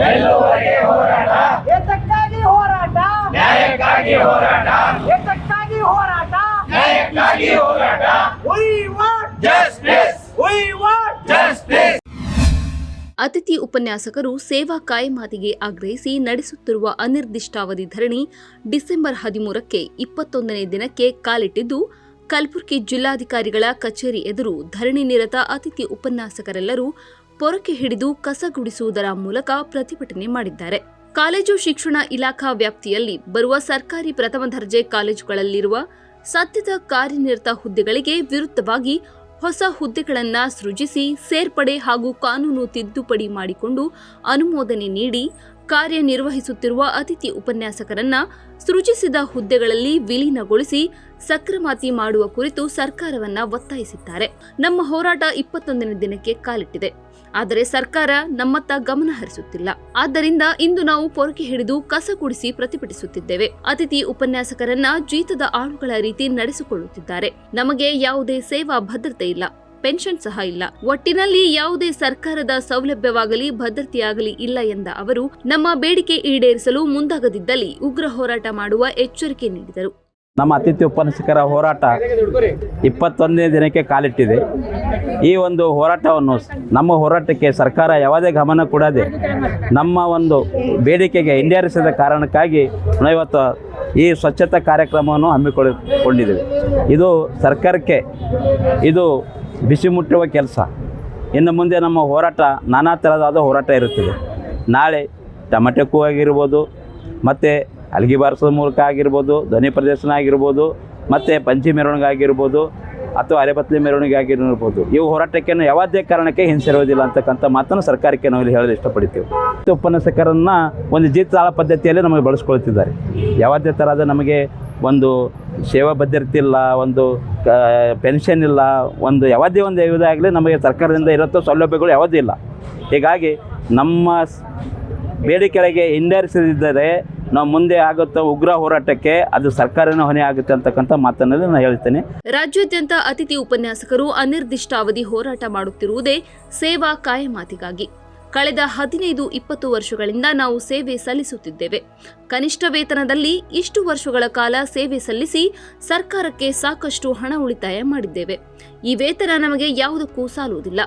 ಗೆಲ್ಲುವರೆಗೆ ಹೋರಾಟ. ಏತಕ್ಕಾಗಿ ಹೋರಾಟ? ನ್ಯಾಯಕ್ಕಾಗಿ ಹೋರಾಟ. ಏತಕ್ಕಾಗಿ ಹೋರಾಟ? ನ್ಯಾಯಕ್ಕಾಗಿ ಹೋರಾಟ. We want justice we want justice ಅತಿಥಿ ಉಪನ್ಯಾಸಕರು ಸೇವಾ ಕಾಯಮಾತಿಗೆ ಆಗ್ರಹಿಸಿ ನಡೆಸುತ್ತಿರುವ ಅನಿರ್ದಿಷ್ಟಾವಧಿ ಧರಣಿ ಡಿಸೆಂಬರ್ ಹದಿಮೂರಕ್ಕೆ ಇಪ್ಪತ್ತೊಂದನೇ ದಿನಕ್ಕೆ ಕಾಲಿಟ್ಟಿದ್ದು ಕಲಬುರಗಿ ಜಿಲ್ಲಾಧಿಕಾರಿಗಳ ಕಚೇರಿ ಎದುರು ಧರಣಿ ನಿರತ ಅತಿಥಿ ಉಪನ್ಯಾಸಕರೆಲ್ಲರೂ ಪೊರಕೆ ಹಿಡಿದು ಕಸ ಗುಡಿಸುವುದರ ಮೂಲಕ ಪ್ರತಿಭಟನೆ ಮಾಡಿದ್ದಾರೆ. ಕಾಲೇಜು ಶಿಕ್ಷಣ ಇಲಾಖಾ ವ್ಯಾಪ್ತಿಯಲ್ಲಿ ಬರುವ ಸರ್ಕಾರಿ ಪ್ರಥಮ ದರ್ಜೆ ಕಾಲೇಜುಗಳಲ್ಲಿರುವ ಸದ್ಯದ ಕಾರ್ಯನಿರತ ಹುದ್ದೆಗಳಿಗೆ ವಿರುದ್ಧವಾಗಿ ಹೊಸ ಹುದ್ದೆಗಳನ್ನ ಸೃಜಿಸಿ ಸೇರ್ಪಡೆ ಹಾಗೂ ಕಾನೂನು ತಿದ್ದುಪಡಿ ಮಾಡಿಕೊಂಡು ಅನುಮೋದನೆ ನೀಡಿ ಕಾರ್ಯನಿರ್ವಹಿಸುತ್ತಿರುವ ಅತಿಥಿ ಉಪನ್ಯಾಸಕರನ್ನ ಸೃಜಿಸಿದ ಹುದ್ದೆಗಳಲ್ಲಿ ವಿಲೀನಗೊಳಿಸಿ ಸಕ್ರಮಾತಿ ಮಾಡುವ ಕುರಿತು ಸರ್ಕಾರವನ್ನ ಒತ್ತಾಯಿಸಿದ್ದಾರೆ. ನಮ್ಮ ಹೋರಾಟ ಇಪ್ಪತ್ತೊಂದನೇ ದಿನಕ್ಕೆ ಕಾಲಿಟ್ಟಿದೆ. ಆದರೆ ಸರ್ಕಾರ ನಮ್ಮತ್ತ ಗಮನ ಹರಿಸುತ್ತಿಲ್ಲ. ಆದ್ದರಿಂದ ಇಂದು ನಾವು ಪೊರಕೆ ಹಿಡಿದು ಕಸ ಕುಡಿಸಿ ಪ್ರತಿಭಟಿಸುತ್ತಿದ್ದೇವೆ. ಅತಿಥಿ ಉಪನ್ಯಾಸಕರನ್ನ ಜೀತದ ಆಳುಗಳ ರೀತಿ ನಡೆಸಿಕೊಳ್ಳುತ್ತಿದ್ದಾರೆ. ನಮಗೆ ಯಾವುದೇ ಸೇವಾ ಭದ್ರತೆ ಇಲ್ಲ. ಪೆನ್ಷನ್ ಸಹ ಇಲ್ಲ. ಒಟ್ಟಿನಲ್ಲಿ ಯಾವುದೇ ಸರ್ಕಾರದ ಸೌಲಭ್ಯವಾಗಲಿ ಭದ್ರತೆಯಾಗಲಿ ಇಲ್ಲ ಎಂದ ಅವರು, ನಮ್ಮ ಬೇಡಿಕೆ ಈಡೇರಿಸಲು ಮುಂದಾಗದಿದ್ದಲ್ಲಿ ಉಗ್ರ ಹೋರಾಟ ಮಾಡುವ ಎಚ್ಚರಿಕೆ ನೀಡಿದರು. ನಮ್ಮ ಅತಿಥಿ ಉಪನ್ಯಾಸಕರ ಹೋರಾಟ ಇಪ್ಪತ್ತೊಂದನೇ ದಿನಕ್ಕೆ ಕಾಲಿಟ್ಟಿದೆ. ಈ ಒಂದು ಹೋರಾಟವನ್ನು ನಮ್ಮ ಹೋರಾಟಕ್ಕೆ ಸರ್ಕಾರ ಯಾವುದೇ ಗಮನ ಕೊಡದೆ ನಮ್ಮ ಒಂದು ಬೇಡಿಕೆಗೆ ಹಿಂಡೇರಿಸಿದ ಕಾರಣಕ್ಕಾಗಿ ನಾವಿವತ್ತು ಈ ಸ್ವಚ್ಛತಾ ಕಾರ್ಯಕ್ರಮವನ್ನು ಹಮ್ಮಿಕೊಳ್ಳಿಕೊಂಡಿದ್ದೇವೆ. ಇದು ಸರ್ಕಾರಕ್ಕೆ ಇದು ಬಿಸಿ ಮುಟ್ಟುವ ಕೆಲಸ. ಇನ್ನು ಮುಂದೆ ನಮ್ಮ ಹೋರಾಟ ನಾನಾ ಥರದಾದ ಹೋರಾಟ ಇರುತ್ತದೆ. ನಾಳೆ ಟಮಟೆ ಕೂ ಆಗಿರ್ಬೋದು ಮತ್ತು ಅಲ್ಗಿ ಬಾರಿಸೋದ್ರ ಮೂಲಕ ಆಗಿರ್ಬೋದು, ಧ್ವನಿ ಪ್ರದರ್ಶನ ಆಗಿರ್ಬೋದು, ಮತ್ತು ಪಂಚಿ ಮೆರವಣಿಗೆ ಆಗಿರ್ಬೋದು, ಅಥವಾ ಅರೆಪತ್ಲಿ ಮೆರವಣಿಗೆ ಆಗಿರ್ಬೋದು. ಇವು ಹೋರಾಟಕ್ಕೆ ಯಾವುದೇ ಕಾರಣಕ್ಕೆ ಹಿಂಸಿರೋದಿಲ್ಲ ಅಂತಕ್ಕಂಥ ಮಾತನ್ನು ಸರ್ಕಾರಕ್ಕೆ ನಾವು ಇಲ್ಲಿ ಹೇಳಲು ಇಷ್ಟಪಡ್ತೀವಿ. ಉಪನ್ಯಾಸಕರನ್ನು ಒಂದು ಜೀತಾಳ ಪದ್ಧತಿಯಲ್ಲಿ ನಮಗೆ ಬಳಸ್ಕೊಳ್ತಿದ್ದಾರೆ. ಯಾವುದೇ ಥರದ ನಮಗೆ ಒಂದು ಸೇವಾ ಭದ್ರತೆ ಇಲ್ಲ, ಒಂದು ಪೆನ್ಷನ್ ಇಲ್ಲ, ಒಂದು ಯಾವುದೇ ಒಂದು ಇದಾಗಲಿ ನಮಗೆ ಸರ್ಕಾರದಿಂದ ಇರುತ್ತೋ ಸೌಲಭ್ಯಗಳು ಯಾವುದೂ ಇಲ್ಲ. ಹೀಗಾಗಿ ನಮ್ಮ ಬೇಡಿಕೆಗಳಿಗೆ ಹಿಂಡರಿಸದಿದ್ದರೆ ನಾವು ಮುಂದೆ ಆಗುತ್ತಾ ಉಗ್ರ ಹೋರಾಟಕ್ಕೆ ಅದು ಸರ್ಕಾರನ ಹೊಣೆ ಆಗುತ್ತೆ ಅಂತಕ್ಕಂಥ ಮಾತನ್ನಲ್ಲಿ ನಾನು ಹೇಳ್ತೇನೆ. ರಾಜ್ಯಾದ್ಯಂತ ಅತಿಥಿ ಉಪನ್ಯಾಸಕರು ಅನಿರ್ದಿಷ್ಟಾವಧಿ ಹೋರಾಟ ಮಾಡುತ್ತಿರುವುದೇ ಸೇವಾ ಕಾಯಮಾತಿಗಾಗಿ. ಕಳೆದ ಹದಿನೈದು ಇಪ್ಪತ್ತು ವರ್ಷಗಳಿಂದ ನಾವು ಸೇವೆ ಸಲ್ಲಿಸುತ್ತಿದ್ದೇವೆ. ಕನಿಷ್ಠ ವೇತನದಲ್ಲಿ ಇಷ್ಟು ವರ್ಷಗಳ ಕಾಲ ಸೇವೆ ಸಲ್ಲಿಸಿ ಸರ್ಕಾರಕ್ಕೆ ಸಾಕಷ್ಟು ಹಣ ಉಳಿತಾಯ ಮಾಡಿದ್ದೇವೆ. ಈ ವೇತನ ನಮಗೆ ಯಾವುದಕ್ಕೂ ಸಾಲುವುದಿಲ್ಲ.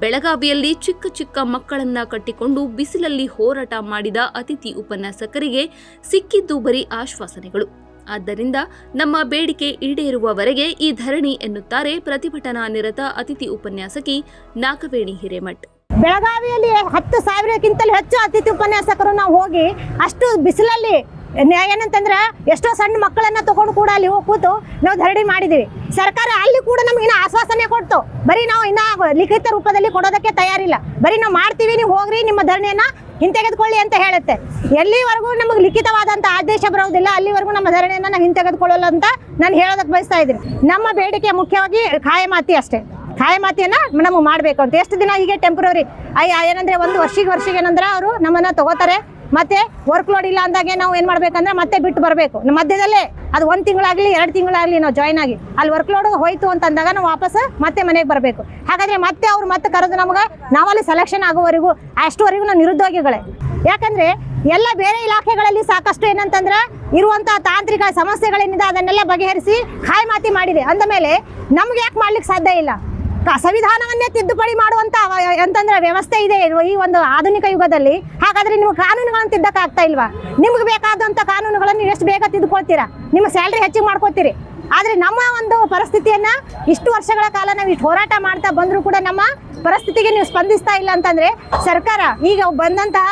ಬೆಳಗಾವಿಯಲ್ಲಿ ಚಿಕ್ಕ ಚಿಕ್ಕ ಮಕ್ಕಳನ್ನ ಕಟ್ಟಿಕೊಂಡು ಬಿಸಿಲಲ್ಲಿ ಹೋರಾಟ ಮಾಡಿದ ಅತಿಥಿ ಉಪನ್ಯಾಸಕರಿಗೆ ಸಿಕ್ಕಿದ್ದು ಬರೀ ಆಶ್ವಾಸನೆಗಳು. ಆದ್ದರಿಂದ ನಮ್ಮ ಬೇಡಿಕೆ ಈಡೇರುವವರೆಗೆ ಈ ಧರಣಿ ಎನ್ನುತ್ತಾರೆ ಪ್ರತಿಭಟನಾ ನಿರತ ಅತಿಥಿ ಉಪನ್ಯಾಸಕಿ ನಾಗವೇಣಿ ಹಿರೇಮಠ್. ಬೆಳಗಾವಿಯಲ್ಲಿ ಹತ್ತು ಸಾವಿರಕ್ಕಿಂತಲೂ ಹೆಚ್ಚು ಅತಿಥಿ ಉಪನ್ಯಾಸಕರು ನಾವು ಹೋಗಿ ಅಷ್ಟು ಬಿಸಿಲಲ್ಲಿ ನ್ಯಾ- ಏನಂತಂದ್ರೆ ಎಷ್ಟೋ ಸಣ್ಣ ಮಕ್ಕಳನ್ನ ತಗೊಂಡು ಕೂಡ ಅಲ್ಲಿ ಹೋಗಿ ಕೂತು ನಾವು ಧರಣಿ ಮಾಡಿದೀವಿ. ಸರ್ಕಾರ ಅಲ್ಲಿ ಕೂಡ ನಮ್ಗೆ ಇನ್ನ ಆಶ್ವಾಸನೆ ಕೊಡ್ತು. ಬರೀ ನಾವು ಇನ್ನ ಲಿಖಿತ ರೂಪದಲ್ಲಿ ಕೊಡೋದಕ್ಕೆ ತಯಾರಿಲ್ಲ. ಬರೀ ನಾವು ಮಾಡ್ತೀವಿ, ನೀವು ಹೋಗ್ರಿ, ನಿಮ್ಮ ಧರಣಿಯನ್ನ ಹಿಂತೆಗೆದುಕೊಳ್ಳಿ ಅಂತ ಹೇಳುತ್ತೆ. ಎಲ್ಲಿವರೆಗೂ ನಮಗೆ ಲಿಖಿತವಾದಂಥ ಆದೇಶ ಬರೋದಿಲ್ಲ, ಅಲ್ಲಿವರೆಗೂ ನಮ್ಮ ಧರಣಿಯನ್ನ ನಾವು ಹಿಂತೆಗೆದುಕೊಳ್ಳಲ್ಲ ಅಂತ ನಾನು ಹೇಳೋದಕ್ಕೆ ಬಯಸ್ತಾ ಇದ್ದೀನಿ. ನಮ್ಮ ಬೇಡಿಕೆ ಮುಖ್ಯವಾಗಿ ಕಾಯಮಾತಿ ಅಷ್ಟೇ. ಕಾಯಮಾತಿಯನ್ನ ನಮಗೆ ಮಾಡಬೇಕು ಅಂತ. ಎಷ್ಟು ದಿನ ಹೀಗೆ ಟೆಂಪ್ರರಿ ಅಯ್ಯ, ಏನಂದ್ರೆ ಒಂದು ವರ್ಷಿಗೆ ವರ್ಷಿಗೆ ಏನಂದ್ರೆ ಅವರು ನಮ್ಮನ್ನ ತಗೋತಾರೆ. ಮತ್ತೆ ವರ್ಕ್ ಲೋಡ್ ಇಲ್ಲ ಅಂದಾಗೆ ನಾವು ಏನ್ ಮಾಡ್ಬೇಕಂದ್ರೆ ಮತ್ತೆ ಬಿಟ್ಟು ಬರಬೇಕು. ಮಧ್ಯದಲ್ಲೇ ಅದು ಒಂದ್ ತಿಂಗಳಾಗ್ಲಿ, ಎರಡು ತಿಂಗಳಾಗ್ಲಿ ನಾವು ಜಾಯ್ನ್ ಆಗಿ ಅಲ್ಲಿ ವರ್ಕ್ ಲೋಡ್ ಹೋಯ್ತು ಅಂತ ಅಂದಾಗ ನಾವು ವಾಪಸ್ ಮತ್ತೆ ಮನೆಗೆ ಬರಬೇಕು. ಹಾಗಾದ್ರೆ ಮತ್ತೆ ಅವ್ರು ಮತ್ತೆ ಕರೆದು ನಮ್ಗೆ ನಾವಲ್ಲಿ ಸೆಲೆಕ್ಷನ್ ಆಗೋವರೆಗೂ ಅಷ್ಟುವರೆಗೂ ನಾವು ನಿರುದ್ಯೋಗಿಗಳೇ. ಯಾಕಂದ್ರೆ ಎಲ್ಲ ಬೇರೆ ಇಲಾಖೆಗಳಲ್ಲಿ ಸಾಕಷ್ಟು ಏನಂತಂದ್ರೆ ಇರುವಂತಹ ತಾಂತ್ರಿಕ ಸಮಸ್ಯೆಗಳೇನಿದೆ ಅದನ್ನೆಲ್ಲ ಬಗೆಹರಿಸಿ ಮಾತಿ ಮಾಡಿದೆ. ಅಂದ ಮೇಲೆ ನಮ್ಗೆ ಯಾಕೆ ಮಾಡ್ಲಿಕ್ಕೆ ಸಾಧ್ಯ ಇಲ್ಲ? ಸಂವಿಧಾನವನ್ನೇ ತಿದ್ದುಪಡಿ ಮಾಡುವಂತ ಎಂತಂದ್ರೆ ವ್ಯವಸ್ಥೆ ಇದೆ ಈ ಒಂದು ಆಧುನಿಕ ಯುಗದಲ್ಲಿ. ಹಾಗಾದ್ರೆ ನೀವು ಕಾನೂನುಗಳನ್ನು ತಿದ್ದಕ್ಕೆ ಆಗ್ತಾ ಇಲ್ವಾ? ನಿಮ್ಗೆ ಬೇಕಾದಂತ ಕಾನೂನುಗಳನ್ನು ಎಷ್ಟು ಬೇಗ ತಿದ್ದುಕೊಳ್ತೀರಾ? ನಿಮ್ಮ ಸ್ಯಾಲ್ರಿ ಹೆಚ್ಚಿಗೆ ಮಾಡ್ಕೋತೀರಿ. ಆದ್ರೆ ನಮ್ಮ ಒಂದು ಪರಿಸ್ಥಿತಿಯನ್ನ ಇಷ್ಟು ವರ್ಷಗಳ ಕಾಲ ನಾವು ಇಷ್ಟು ಹೋರಾಟ ಮಾಡ್ತಾ ಬಂದರೂ ಕೂಡ ನಮ್ಮ ಪರಿಸ್ಥಿತಿಗೆ ನೀವು ಸ್ಪಂದಿಸ್ತಾ ಇಲ್ಲ ಅಂತಂದ್ರೆ ಸರ್ಕಾರ, ಈಗ ಬಂದಂತಹ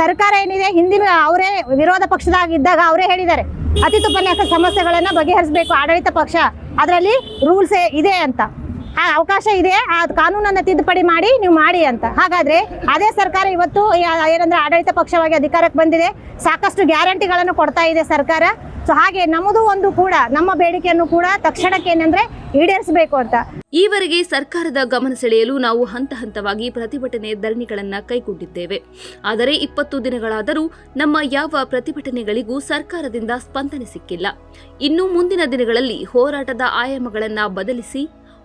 ಸರ್ಕಾರ ಏನಿದೆ, ಹಿಂದಿನ ಅವರೇ ವಿರೋಧ ಪಕ್ಷದಾಗಿದ್ದಾಗ ಅವರೇ ಹೇಳಿದ್ದಾರೆ. ಅತಿಥಿ ಉಪನ್ಯಾಸ ಸಮಸ್ಯೆಗಳನ್ನ ಬಗೆಹರಿಸಬೇಕು ಆಡಳಿತ ಪಕ್ಷ. ಅದರಲ್ಲಿ ರೂಲ್ಸ್ ಇದೆ ಅಂತ. ಆ ಅವಕಾಶ ಇದೆ. ಆ ಕಾನೂನನ್ನ ತಿದ್ದುಪಡಿ ಮಾಡಿ ನೀವು ಮಾಡಿ ಅಂತ. ಹಾಗಾದ್ರೆ ಅದೇ ಸರ್ಕಾರ ಇವತ್ತು ಏನಂದ್ರೆ ಆಡಳಿತ ಪಕ್ಷವಾಗಿ ಅಧಿಕಾರಕ್ಕೆ ಬಂದಿದೆ. ಸಾಕಷ್ಟು ಗ್ಯಾರಂಟಿಗಳನ್ನು ಕೊಡ್ತಾ ಇದೆ ಸರ್ಕಾರ. ಸೊ ಹಾಗೆ ನಮ್ಮದು ಒಂದು ಕೂಡ, ನಮ್ಮ ಬೇಡಿಕೆಯನ್ನು ಕೂಡ ತಕ್ಷಣಕ್ಕೆ ಏನಂದ್ರೆ ಈಡೇರಿಸಬೇಕು ಅಂತ. ಈವರೆಗೆ ಸರ್ಕಾರದ ಗಮನ ಸೆಳೆಯಲು ನಾವು ಹಂತ ಹಂತವಾಗಿ ಪ್ರತಿಭಟನೆ ಧರಣಿಗಳನ್ನು ಕೈಗೊಂಡಿದ್ದೇವೆ. ಆದರೆ ಇಪ್ಪತ್ತು ದಿನಗಳಾದರೂ ನಮ್ಮ ಯಾವ ಪ್ರತಿಭಟನೆಗಳಿಗೂ ಸರ್ಕಾರದಿಂದ ಸ್ಪಂದನೆ ಸಿಕ್ಕಿಲ್ಲ. ಇನ್ನು ಮುಂದಿನ ದಿನಗಳಲ್ಲಿ ಹೋರಾಟದ ಆಯಾಮಗಳನ್ನು ಬದಲಿಸಿ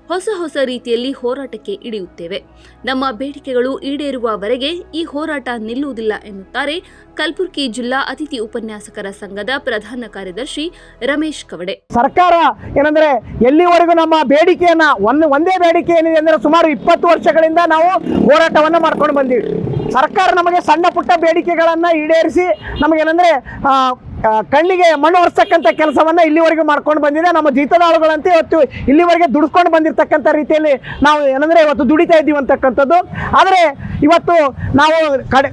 ಹೊಸ ಹೊಸ ರೀತಿಯಲ್ಲಿ ಹೋರಾಟಕ್ಕೆ ಇಳಿಯುತ್ತೇವೆ. ನಮ್ಮ ಬೇಡಿಕೆಗಳು ಈಡೇರುವವರೆಗೆ ಈ ಹೋರಾಟ ನಿಲ್ಲುವುದಿಲ್ಲ ಎನ್ನುತ್ತಾರೆ ಕಲಬುರಗಿ ಜಿಲ್ಲಾ ಅತಿಥಿ ಉಪನ್ಯಾಸಕರ ಸಂಘದ ಪ್ರಧಾನ ಕಾರ್ಯದರ್ಶಿ ರಮೇಶ್ ಕವಡೆ. ಸರ್ಕಾರ ಏನಂದ್ರೆ ಎಲ್ಲಿವರೆಗೂ ನಮ್ಮ ಬೇಡಿಕೆಯನ್ನ ಒಂದು ಒಂದೇ ಬೇಡಿಕೆ ಏನಿದೆ ಅಂದ್ರೆ ಸುಮಾರು ಇಪ್ಪತ್ತು ವರ್ಷಗಳಿಂದ ನಾವು ಹೋರಾಟವನ್ನ ಮಾಡ್ಕೊಂಡು ಬಂದಿವಿ. ಸರ್ಕಾರ ನಮಗೆ ಸಣ್ಣ ಪುಟ್ಟ ಬೇಡಿಕೆಗಳನ್ನ ಈಡೇರಿಸಿ ನಮಗೇನಂದ್ರೆ ಕಣ್ಣಿಗೆ ಮಣ್ಣು ಒರೆಸ್ತಕ್ಕಂಥ ಕೆಲಸವನ್ನ ಇಲ್ಲಿವರೆಗೂ ಮಾಡ್ಕೊಂಡು ಬಂದಿದೆ. ನಮ್ಮ ಜೀತದಾಳುಗಳಂತೆ ಇವತ್ತು ಇಲ್ಲಿವರೆಗೆ ದುಡ್ಕೊಂಡು ಬಂದಿರತಕ್ಕಂಥ ರೀತಿಯಲ್ಲಿ ನಾವು ಏನಂದ್ರೆ ಇವತ್ತು ದುಡಿತಾ ಇದ್ದೀವಿ ಅಂತಕ್ಕಂಥದ್ದು. ಆದರೆ ಇವತ್ತು ನಾವು ಕಡೆ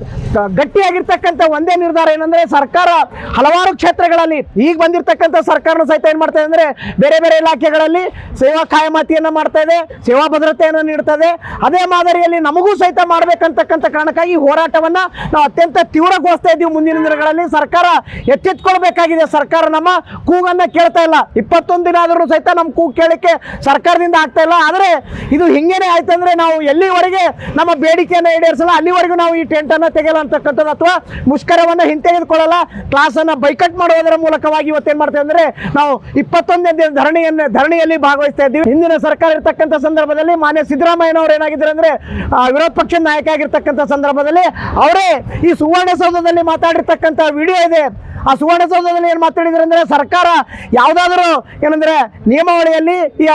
ಗಟ್ಟಿಯಾಗಿರ್ತಕ್ಕಂಥ ಒಂದೇ ನಿರ್ಧಾರ ಏನಂದ್ರೆ ಸರ್ಕಾರ ಹಲವಾರು ಕ್ಷೇತ್ರಗಳಲ್ಲಿ ಈಗ ಬಂದಿರತಕ್ಕಂಥ ಸರ್ಕಾರನ ಸಹಿತ ಏನು ಮಾಡ್ತಾ ಇದೆ ಅಂದ್ರೆ ಬೇರೆ ಬೇರೆ ಇಲಾಖೆಗಳಲ್ಲಿ ಸೇವಾ ಕಾಯಮಾತಿಯನ್ನ ಮಾಡ್ತಾ ಇದೆ, ಸೇವಾ ಭದ್ರತೆಯನ್ನು ನೀಡ್ತದೆ ಅದೇ ಮಾದರಿಯಲ್ಲಿ ನಮಗೂ ಸಹಿತ ಮಾಡ್ಬೇಕಂತಕ್ಕಂಥ ಕಾರಣಕ್ಕಾಗಿ ಹೋರಾಟವನ್ನ ನಾವು ಅತ್ಯಂತ ತೀವ್ರಗೊಳಿಸ್ತಾ ಇದ್ದೀವಿ ಮುಂದಿನ ದಿನಗಳಲ್ಲಿ. ಸರ್ಕಾರ ಎಚ್ಚೆತ್ಕೊಳ್ಬೇಕಾಗಿದೆ ಸರ್ಕಾರ ನಮ್ಮ ಕೂಗನ್ನ ಕೇಳ್ತಾ ಇಲ್ಲ. ಇಪ್ಪತ್ತೊಂದು ದಿನ ಆದರೂ ಸಹಿತ ನಮ್ಮ ಕೂಗು ಕೇಳಿಕೆ ಸರ್ಕಾರದಿಂದ ಆಗ್ತಾ ಇಲ್ಲ. ಆದರೆ ಇದು ಹಿಂಗೇನೆ ಆಯ್ತಂದ್ರೆ ನಾವು ಎಲ್ಲಿವರೆಗೆ ನಮ್ಮ ಬೇಡಿಕೆಯನ್ನು ಈಡೇರಿಸಲ್ಲ, ಅಲ್ಲಿವರೆಗೂ ನಾವು ಈ ಟೆಂಟ್ ಅನ್ನ ತೆಗೆಯಲ್ಲ ಅಂತಕ್ಕಂಥದ್ದು ಅಥವಾ ಮುಷ್ಕರವನ್ನ ಹಿಂತೆಗೆದುಕೊಳ್ಳಲ್ಲ. ಕ್ಲಾಸ್ ಅನ್ನ ಬೈಕಟ್ ಮಾಡುವುದರ ಮೂಲಕವಾಗಿ ಇವತ್ತೇನ್ ಮಾಡ್ತೇವೆ ಅಂದ್ರೆ ನಾವು ಇಪ್ಪತ್ತೊಂದನೇ ದಿನ ಧರಣಿಯನ್ನ, ಧರಣಿಯಲ್ಲಿ ಭಾಗವಹಿಸ್ತಾ ಇದ್ದೀವಿ. ಹಿಂದಿನ ಸರ್ಕಾರ ಇರ್ತಕ್ಕಂಥ ಸಂದರ್ಭದಲ್ಲಿ ಮಾನ್ಯ ಸಿದ್ದರಾಮಯ್ಯನವರು ಏನಾಗಿದ್ದಾರೆ ಅಂದ್ರೆ ವಿರೋಧ ಪಕ್ಷದ ನಾಯಕ ಆಗಿರ್ತಕ್ಕಂಥ ಸಂದರ್ಭದಲ್ಲಿ ಅವರೇ ಈ ಸುವರ್ಣಸೌಧದಲ್ಲಿ ಮಾತಾಡಿರ್ತಕ್ಕಂಥ ವಿಡಿಯೋ ಇದೆ. ಆ ಸುವರ್ಣಸೌಧದಲ್ಲಿ ಏನು ಮಾತಾಡಿದ್ರು ಅಂದ್ರೆ ಸರ್ಕಾರ ಯಾವುದಾದರೂ ಏನಂದ್ರೆ ನಿಯಮಾವಳಿಯಲ್ಲಿ ಈ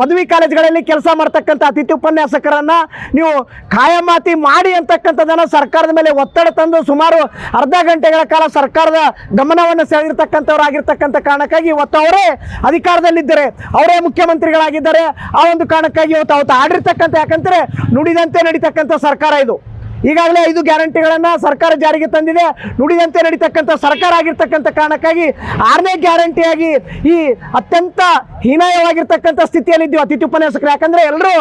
ಪದವಿ ಕಾಲೇಜುಗಳಲ್ಲಿ ಕೆಲಸ ಮಾಡ್ತಕ್ಕಂಥ ಅತಿಥಿ ಉಪನ್ಯಾಸಕರನ್ನ ನೀವು ಕಾಯಮಾತಿ ಮಾಡಿ ಅಂತಕ್ಕಂಥದ್ದನ್ನು ಸರ್ಕಾರದ ಮೇಲೆ ಒತ್ತಡ ತಂದು ಸುಮಾರು ಅರ್ಧ ಗಂಟೆಗಳ ಕಾಲ ಸರ್ಕಾರದ ಗಮನವನ್ನು ಸೆಳೆದಿರ್ತಕ್ಕಂಥವ್ರು ಆಗಿರ್ತಕ್ಕಂಥ ಕಾರಣಕ್ಕಾಗಿ ಇವತ್ತು ಅವರೇ ಅಧಿಕಾರದಲ್ಲಿದ್ದಾರೆ, ಅವರೇ ಮುಖ್ಯಮಂತ್ರಿಗಳಾಗಿದ್ದಾರೆ, ಆ ಒಂದು ಕಾರಣಕ್ಕಾಗಿ ಇವತ್ತು ಅವತ್ತು ಆಡಿರ್ತಕ್ಕಂಥ ಯಾಕಂದರೆ ನುಡಿದಂತೆ ನಡೀತಕ್ಕಂಥ ಸರ್ಕಾರ ಇದು. ಈಗಾಗಲೇ ಐದು ಗ್ಯಾರಂಟಿಗಳನ್ನ ಸರ್ಕಾರ ಜಾರಿಗೆ ತಂದಿದೆ. ನುಡಿದಂತೆ ನಡೀತಕ್ಕಂಥ ಸರ್ಕಾರ ಆಗಿರ್ತಕ್ಕಂಥ ಕಾರಣಕ್ಕಾಗಿ ಆರನೇ ಗ್ಯಾರಂಟಿಯಾಗಿ ಈ ಅತ್ಯಂತ ಹೀನಾಯವಾಗಿರ್ತಕ್ಕಂಥ ಸ್ಥಿತಿಯಲ್ಲಿ ಇದ್ದೀವಿ ಅತಿಥಿ ಉಪನ್ಯಾಸಕರು. ಯಾಕಂದ್ರೆ ಎಲ್ಲರೂ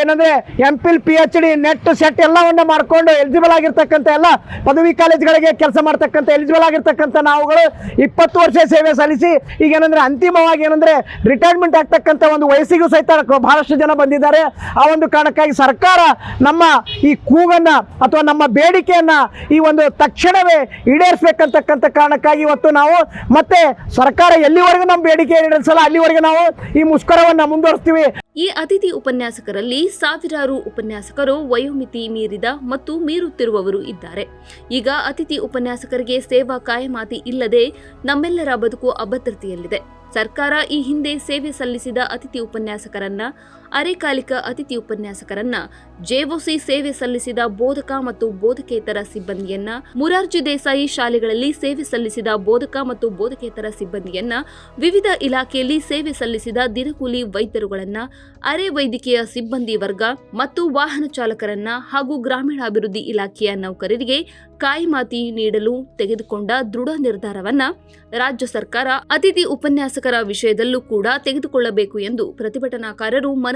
ಏನಂದ್ರೆ M Phil P H D NET SET ಎಲ್ಲವನ್ನ ಮಾಡಿಕೊಂಡು ಎಲಿಜಿಬಲ್ ಆಗಿರ್ತಕ್ಕಂಥ ಎಲ್ಲ ಪದವಿ ಕಾಲೇಜುಗಳಿಗೆ ಕೆಲಸ ಮಾಡ್ತಕ್ಕಂಥ ಎಲಿಜಿಬಲ್ ಆಗಿರ್ತಕ್ಕಂಥ ನಾವುಗಳು ಇಪ್ಪತ್ತು ವರ್ಷ ಸೇವೆ ಸಲ್ಲಿಸಿ ಈಗ ಏನಂದ್ರೆ ಅಂತಿಮವಾಗಿ ಏನಂದ್ರೆ ರಿಟೈರ್ಮೆಂಟ್ ಆಗ್ತಕ್ಕಂಥ ಒಂದು ವಯಸ್ಸಿಗೂ ಸಹಿತ ಬಹಳಷ್ಟು ಜನ ಬಂದಿದ್ದಾರೆ. ಆ ಒಂದು ಕಾರಣಕ್ಕಾಗಿ ಸರ್ಕಾರ ನಮ್ಮ ಈ ಕೂಗನ್ನ ಅಥವಾ ನಮ್ಮ ಬೇಡಿಕೆಯನ್ನ ಈ ಒಂದು ತಕ್ಷಣವೇ ಈಡೇರಿಸಬೇಕಂತಕ್ಕಂಥ ಕಾರಣಕ್ಕಾಗಿ ಇವತ್ತು ನಾವು ಮತ್ತೆ ಸರ್ಕಾರ ಎಲ್ಲಿವರೆಗೂ ನಮ್ಮ ಬೇಡಿಕೆ ಈಡೇರಿಸಲ್ಲ, ಅಲ್ಲಿವರೆಗೂ ನಾವು ಈ ಮುಷ್ಕರವನ್ನ ಮುಂದುವರಿಸ್ತೀವಿ. ಈ ಅತಿಥಿ ಉಪನ್ಯಾಸಕರಲ್ಲಿ ಸಾವಿರಾರು ಉಪನ್ಯಾಸಕರು ವಯೋಮಿತಿ ಮೀರಿದ ಮತ್ತು ಮೀರುತ್ತಿರುವವರು ಇದ್ದಾರೆ. ಈಗ ಅತಿಥಿ ಉಪನ್ಯಾಸಕರಿಗೆ ಸೇವಾ ಕಾಯಮಾತಿ ಇಲ್ಲದೆ ನಮ್ಮೆಲ್ಲರ ಬದುಕು ಅಭದ್ರತೆಯಲ್ಲಿದೆ. ಸರ್ಕಾರ ಈ ಹಿಂದೆ ಸೇವೆ ಸಲ್ಲಿಸಿದ ಅತಿಥಿ ಉಪನ್ಯಾಸಕರನ್ನ ಅರೆಕಾಲಿಕ ಅತಿಥಿ ಉಪನ್ಯಾಸಕರನ್ನ ಜೆಒಸಿ ಸೇವೆ ಸಲ್ಲಿಸಿದ ಬೋಧಕ ಮತ್ತು ಬೋಧಕೇತರ ಸಿಬ್ಬಂದಿಯನ್ನ ಮುರಾರ್ಜಿ ದೇಸಾಯಿ ಶಾಲೆಗಳಲ್ಲಿ ಸೇವೆ ಸಲ್ಲಿಸಿದ ಬೋಧಕ ಮತ್ತು ಬೋಧಕೇತರ ಸಿಬ್ಬಂದಿಯನ್ನ ವಿವಿಧ ಇಲಾಖೆಯಲ್ಲಿ ಸೇವೆ ಸಲ್ಲಿಸಿದ ದಿನಕೂಲಿ ವೈದ್ಯರುಗಳನ್ನ, ಅರೆ ವೈದ್ಯಕೀಯ ಸಿಬ್ಬಂದಿ ವರ್ಗ ಮತ್ತು ವಾಹನ ಚಾಲಕರನ್ನ ಹಾಗೂ ಗ್ರಾಮೀಣಾಭಿವೃದ್ಧಿ ಇಲಾಖೆಯ ನೌಕರರಿಗೆ ಕಾಯಿಮಾತಿ ನೀಡಲು ತೆಗೆದುಕೊಂಡ ದೃಢ ನಿರ್ಧಾರವನ್ನ ರಾಜ್ಯ ಸರ್ಕಾರ ಅತಿಥಿ ಉಪನ್ಯಾಸಕರ ವಿಷಯದಲ್ಲೂ ಕೂಡ ತೆಗೆದುಕೊಳ್ಳಬೇಕು ಎಂದು ಪ್ರತಿಭಟನಾಕಾರರು